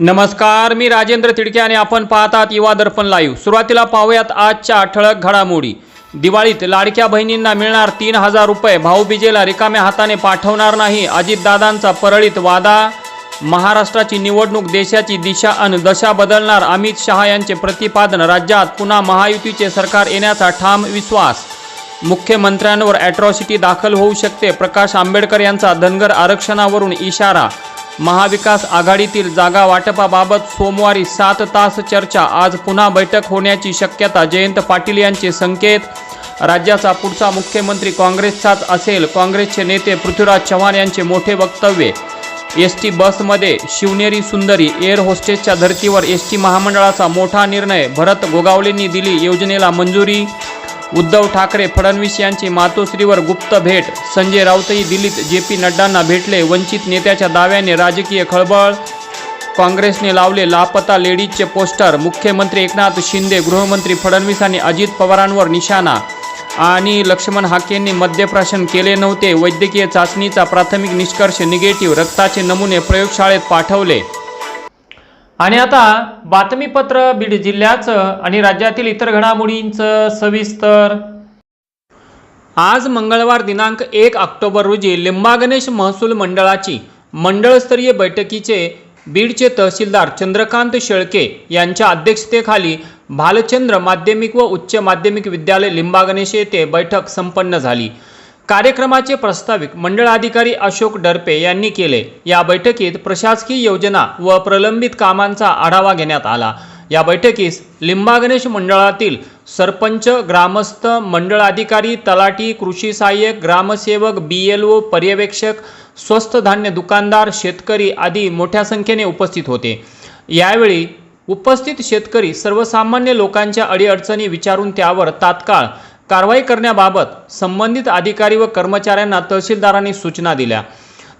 नमस्कार मी राजेंद्र तिडके आणि आपण पाहतात युवा दर्पण लाईव्ह सुरुवातीला पाहूयात आजच्या ठळक घडामोडी. दिवाळीत लाडक्या बहिणींना मिळणार तीन हजार रुपये. भाऊबीजेला रिकाम्या हाताने पाठवणार नाही. अजितदादांचा परळीत वादा. महाराष्ट्राची निवडणूक देशाची दिशा आणि दशा बदलणार. अमित शहा यांचे प्रतिपादन राज्यात. पुन्हा महायुतीचे सरकार येण्याचा ठाम विश्वास. मुख्यमंत्र्यांवर ॲट्रॉसिटी दाखल होऊ शकते. प्रकाश आंबेडकर यांचा धनगर आरक्षणावरून इशारा. महाविकास आघाडीतील जागा वाटपाबाबत सोमवारी सात तास चर्चा. आज पुन्हा बैठक होण्याची शक्यता. जयंत पाटील यांचे संकेत. राज्याचा पुढचा मुख्यमंत्री काँग्रेसचाच असेल. काँग्रेसचे नेते पृथ्वीराज चव्हाण यांचे मोठे वक्तव्य. एस टी बसमध्ये शिवनेरी सुंदरी एअर होस्टेसच्या धर्तीवर एस टी महामंडळाचा मोठा निर्णय. भरत गोगावलेंनी दिली योजनेला मंजुरी. उद्धव ठाकरे फडणवीस यांची मातोश्रीवर गुप्त भेट. संजय राऊतही दिल्लीत जे पी नड्डांना भेटले. वंचित नेत्याच्या दाव्याने राजकीय खळबळ. काँग्रेसने लावले लापता लेडीजचे पोस्टर. मुख्यमंत्री एकनाथ शिंदे गृहमंत्री फडणवीस आणि अजित पवारांवर निशाणा. आणि लक्ष्मण हाकेंनी मद्यप्राशन केले नव्हते. वैद्यकीय चाचणीचा प्राथमिक निष्कर्ष निगेटिव्ह. रक्ताचे नमुने प्रयोगशाळेत पाठवले. आणि आता बातमीपत्र बीड जिल्ह्याचं आणि राज्यातील इतर घडामोडींचं सविस्तर. आज मंगळवार दिनांक एक ऑक्टोबर रोजी लिंबागणेश महसूल मंडळाची मंडळस्तरीय बैठकीचे बीडचे तहसीलदार चंद्रकांत शेळके यांच्या अध्यक्षतेखाली भालचंद्र माध्यमिक व उच्च माध्यमिक विद्यालय लिंबागणेश येथे बैठक संपन्न झाली. कार्यक्रमाचे प्रस्ताविक मंडळाधिकारी अशोक डरपे यांनी केले. या बैठकीत प्रशासकीय योजना व प्रलंबित कामांचा आढावा घेण्यात आला. या बैठकीस लिंबागणेश मंडळातील सरपंच ग्रामस्थ मंडळाधिकारी तलाठी कृषी सहाय्यक ग्रामसेवक बी एल ओ पर्यवेक्षक स्वस्त धान्य दुकानदार शेतकरी आदी मोठ्या संख्येने उपस्थित होते. यावेळी उपस्थित शेतकरी सर्वसामान्य लोकांच्या अडीअडचणी विचारून त्यावर तात्काळ कारवाई करण्याबाबत संबंधित अधिकारी व कर्मचाऱ्यांना तहसीलदारांनी सूचना दिल्या.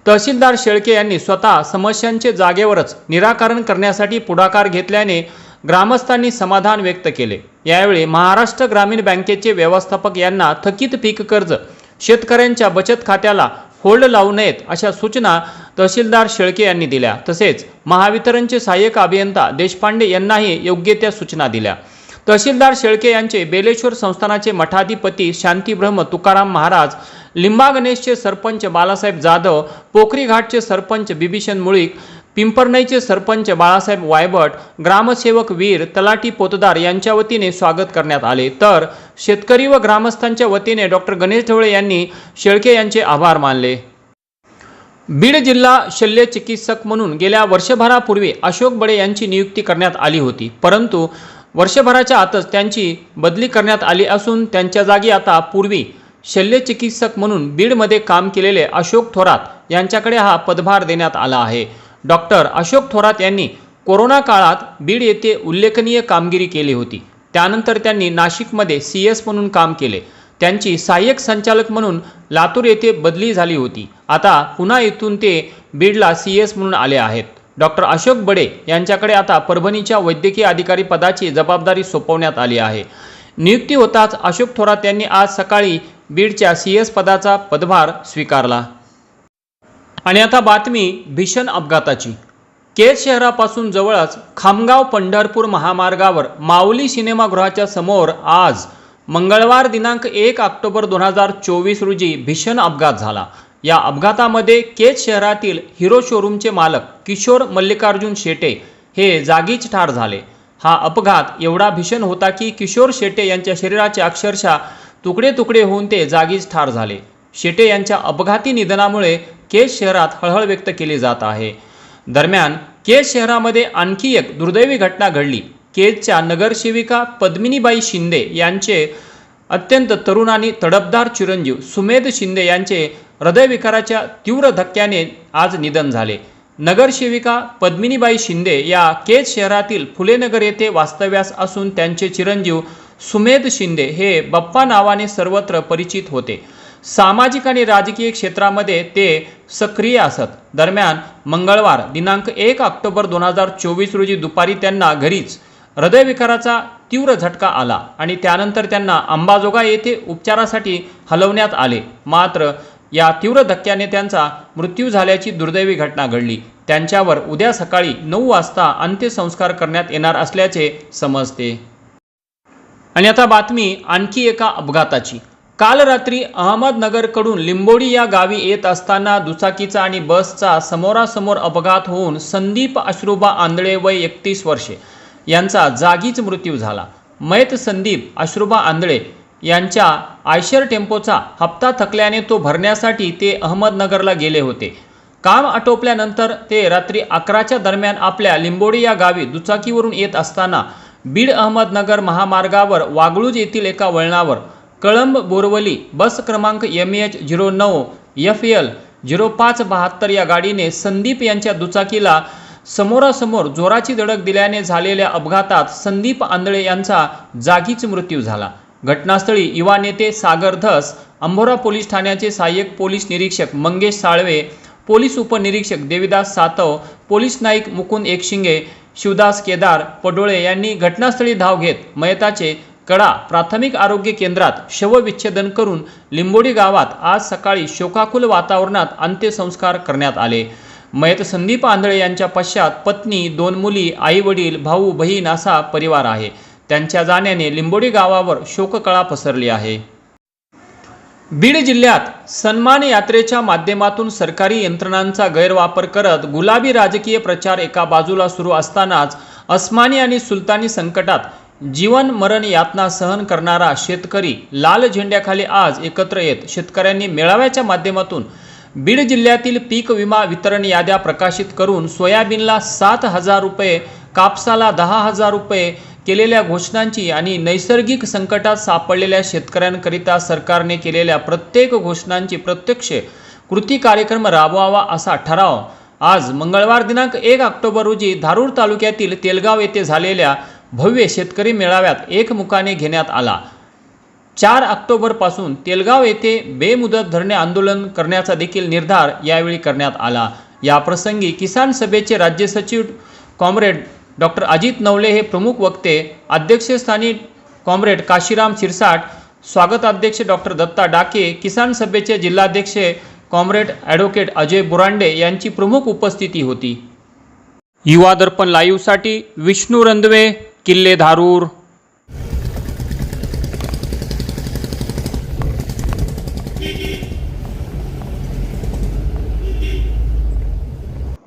तहसीलदार शेळके यांनी स्वतः समस्यांचे जागेवरच निराकरण करण्यासाठी पुढाकार घेतल्याने ग्रामस्थांनी समाधान व्यक्त केले. यावेळी महाराष्ट्र ग्रामीण बँकेचे व्यवस्थापक यांना थकीत पीक कर्ज शेतकऱ्यांच्या बचत खात्याला होल्ड लावू नयेत अशा सूचना तहसीलदार शेळके यांनी दिल्या. तसेच महावितरणचे सहाय्यक अभियंता देशपांडे यांनाही योग्य त्या सूचना दिल्या. तहसीलदार शेळके यांचे बेलेश्वर संस्थानाचे मठाधिपती शांतीब्रह्म तुकाराम महाराज लिंबा गणेशचे सरपंच बालासाहेब जाधव पोखरी घाटचे सरपंच बिभीषण मुळीक पिंपरनईचे सरपंच बाळासाहेब वायबट ग्रामसेवक वीर तलाठी पोतदार यांच्या वतीने स्वागत करण्यात आले. तर शेतकरी व ग्रामस्थांच्या वतीने डॉक्टर गणेश ढवळे यांनी शेळके यांचे आभार मानले. बीड जिल्हा शल्य चिकित्सक म्हणून गेल्या वर्षभरापूर्वी अशोक बडे यांची नियुक्ती करण्यात आली होती. परंतु वर्षभराच्या आतच त्यांची बदली करण्यात आली असून त्यांच्या जागी आता पूर्वी शल्यचिकित्सक म्हणून बीडमध्ये काम केलेले अशोक थोरात यांच्याकडे हा पदभार देण्यात आला आहे. डॉक्टर अशोक थोरात यांनी कोरोना काळात बीड येथे उल्लेखनीय कामगिरी केली होती. त्यानंतर त्यांनी नाशिकमध्ये सी एस म्हणून काम केले. त्यांची सहाय्यक संचालक म्हणून लातूर येथे बदली झाली होती. आता पुन्हा येथून ते बीडला सी एस म्हणून आले आहेत. डॉक्टर अशोक बडे यांच्याकडे आता परभणीच्या वैद्यकीय अधिकारी पदाची जबाबदारी सोपवण्यात आली आहे. नियुक्ती होताच अशोक थोरात यांनी आज सकाळी बीडच्या सी एस पदाचा पदभार स्वीकारला. आणि आता बातमी भीषण अपघाताची. केज शहरापासून जवळच खामगाव पंढरपूर महामार्गावर माऊली सिनेमागृहाच्या समोर आज मंगळवार दिनांक एक ऑक्टोबर दोन हजार चोवीस रोजी भीषण अपघात झाला. या अपघातामध्ये केज शहरातील हिरो शोरूमचे मालक किशोर मल्लिकार्जुन शेटे हे जागीच ठार झाले. हा अपघात एवढा भीषण होता की किशोर शेटे यांच्या शरीराचे अक्षरशः तुकडे तुकडे होऊन ते जागीच ठार झाले. शेटे यांच्या अपघाती निधनामुळे केज शहरात हळहळ व्यक्त केली जात आहे. दरम्यान केज शहरामध्ये आणखी एक दुर्दैवी घटना घडली. केजच्या नगरसेविका पद्मिनीबाई शिंदे यांचे अत्यंत तरुण आणि तडपदार चिरंजीव सुमेध शिंदे यांचे हृदयविकाराच्या तीव्र धक्क्याने आज निधन झाले. नगरसेविका पद्मिनीबाई शिंदे या केज शहरातील फुलेनगर येथे वास्तव्यास असून त्यांचे चिरंजीव सुमेध शिंदे हे बप्पा नावाने सर्वत्र परिचित होते. सामाजिक आणि राजकीय क्षेत्रामध्ये ते सक्रिय असत. दरम्यान मंगळवार दिनांक एक ऑक्टोबर दोन हजार चोवीस रोजी दुपारी त्यांना घरीच हृदयविकाराचा तीव्र झटका आला आणि त्यानंतर त्यांना अंबाजोगा येथे उपचारासाठी हलवण्यात आले. मात्र या तीव्र धक्क्याने त्यांचा मृत्यू झाल्याची दुर्दैवी घटना घडली. त्यांच्यावर उद्या सकाळी नऊ वाजता अंत्यसंस्कार करण्यात येणार असल्याचे समजते. आणि आता बातमी आणखी एका अपघाताची. काल रात्री अहमदनगरकडून लिंबोडी या गावी येत असताना दुचाकीचा आणि बसचा समोरासमोर अपघात होऊन संदीप अश्रुबा आंधळे वय एकतीस वर्षे यांचा जागीच मृत्यू झाला. मयत संदीप अश्रुबा आंधळे यांच्या आयशर टेम्पोचा हप्ता थकल्याने तो भरण्यासाठी ते अहमदनगरला गेले होते. काम आटोपल्यानंतर ते रात्री अकराच्या दरम्यान आपल्या लिंबोडी या गावी दुचाकीवरून येत असताना बीड अहमदनगर महामार्गावर वागळूज येथील एका वळणावर कळंब बोरवली बस क्रमांक एम एच झिरो नऊ एफ एल झिरो पाच बहात्तर या गाडीने संदीप यांच्या दुचाकीला समोरासमोर जोराची धडक दिल्याने झालेल्या अपघातात संदीप आंधळे यांचा जागीच मृत्यू झाला. घटनास्थळी युवा नेते सागर धस अंबोरा पोलीस ठाण्याचे सहाय्यक पोलीस निरीक्षक मंगेश साळवे पोलीस उपनिरीक्षक देविदास सातव पोलीस नाईक मुकुंद एकशिंगे शिवदास केदार पडोळे यांनी घटनास्थळी धाव घेत मयताचे कडा प्राथमिक आरोग्य केंद्रात शवविच्छेदन करून लिंबोडी गावात आज सकाळी शोकाकुल वातावरणात अंत्यसंस्कार करण्यात आले. मयत संदीप आंधळे यांच्या पश्चात पत्नी दोन मुली आई वडील भाऊ बहीण असा परिवार आहे. त्यांच्या जाण्याने लिंबोडी गावावर शोककळा पसरली आहे. बीड जिल्ह्यात सन्मान यात्रेच्या माध्यमातून सरकारी यंत्रणांचा गैरवापर करत गुलाबी राजकीय प्रचार एका बाजूला सुरू असतानाच अस्मानी आणि सुलतानी संकटात जीवन मरण यातना सहन करणारा शेतकरी लाल झेंड्याखाली आज एकत्र येत शेतकऱ्यांनी मेळाव्याच्या माध्यमातून बीड जिल्ह्यातील पीक विमा वितरण याद्या प्रकाशित करून सोयाबीनला सात हजार रुपये कापसाला दहा हजार रुपये केलेल्या घोषणांची आणि नैसर्गिक संकटात सापडलेल्या शेतकऱ्यांकरिता सरकारने केलेल्या प्रत्येक घोषणांची प्रत्यक्ष कृती कार्यक्रम राबवावा असा ठराव. आज मंगळवार दिनांक एक ऑक्टोबर रोजी धारूर तालुक्यातील तेलगाव येथे झालेल्या भव्य शेतकरी मेळाव्यात एकमुखाने घेण्यात आला. चार ऑक्टोबरपासून तेलगाव येथे बेमुदत धरणे आंदोलन करण्याचा देखील निर्धार यावेळी करण्यात आला. या प्रसंगी किसान सभेचे राज्य सचिव कॉम्रेड डॉक्टर अजित नवले हे प्रमुख वक्ते अध्यक्षस्थानी कॉम्रेड काशीराम शिरसाट स्वागताध्यक्ष डॉक्टर दत्ता डाके किसान सभेचे जिल्हाध्यक्ष कॉम्रेड ॲडव्होकेट अजय बुरांडे यांची प्रमुख उपस्थिती होती. युवा दर्पण लाईव्हसाठी विष्णू रंधवे किल्ले धारूर.